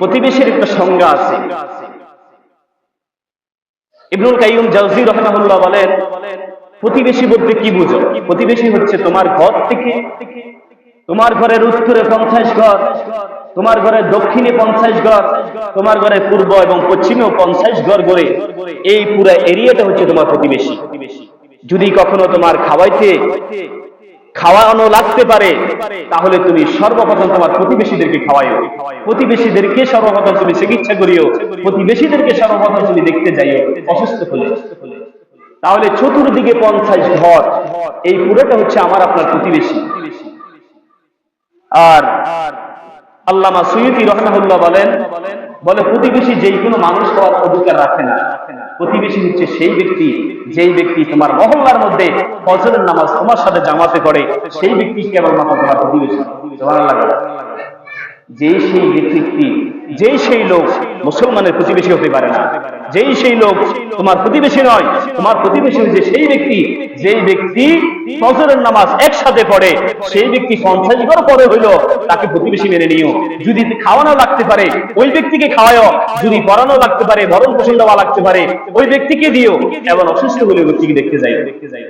প্রতিবেশীর একটা সংজ্ঞা আছে। ইবনুল কাইয়ুম জাউজি রহমাহুল্লাহ বলেন, প্রতিবেশী বলতে কি বুঝো? প্রতিবেশী হচ্ছে তোমার ঘর থেকে, তোমার ঘরের উত্তরে পঞ্চাশ ঘর, তোমার ঘরের দক্ষিণে পঞ্চাশ ঘর, তোমার ঘরের পূর্ব এবং পশ্চিমেও পঞ্চাশ ঘর করে এই পুরো এরিয়াটা হচ্ছে তোমার প্রতিবেশী। যদি কখনো তোমার খাওয়াইতে খাওয়ানো লাগতে পারে, তাহলে তুমি সর্বপ্রথম তোমার প্রতিবেশীদেরকে খাওয়াইও। প্রতিবেশীদেরকে সর্বপ্রথম তুমি চিকিৎসা করিও। প্রতিবেশীদেরকে সর্বপ্রথম তুমি দেখতে যাইও। অসুস্থ হলে। তাহলে চতুর্দিকে পঞ্চাশ ঘর। এই পুরোটা হচ্ছে আমার, আপনার প্রতিবেশী। আর আল্লামা সৈয়দি রহমাহুল্লাহ বলেন, বলে, প্রতিবেশী যেই কোনো মানুষ হওয়ার অধিকার রাখে না। প্রতিবেশী হচ্ছে সেই ব্যক্তি, যেই ব্যক্তি তোমার মহল্লার মধ্যে ফজরের নামাজ তোমার সাথে জামাতে করে সেই ব্যক্তি কেবলমাত্র তোমার প্রতিবেশী। যেই সেই ব্যক্তি, যেই সেই লোক মুসলমানের প্রতিবেশী হতে পারে না যেই সেই লোক তোমার প্রতিবেশী নয়, তোমার প্রতিবেশী হচ্ছে সেই ব্যক্তি, যেই ব্যক্তি ফজরের নামাজ একসাথে পড়ে, সেই ব্যক্তি পঞ্চাশ ঘর পরে হইল তাকে প্রতিবেশী মেনে নিও। যদি খাওয়ানো লাগতে পারে, ওই ব্যক্তিকে খাওয়ায় যদি পড়ানো লাগতে পারে ভরণ পোষণ দেওয়া লাগতে পারে, ওই ব্যক্তিকে দিও। এবং অসুস্থ হলে ব্যক্তিকে দেখতে যাই দেখতে যাই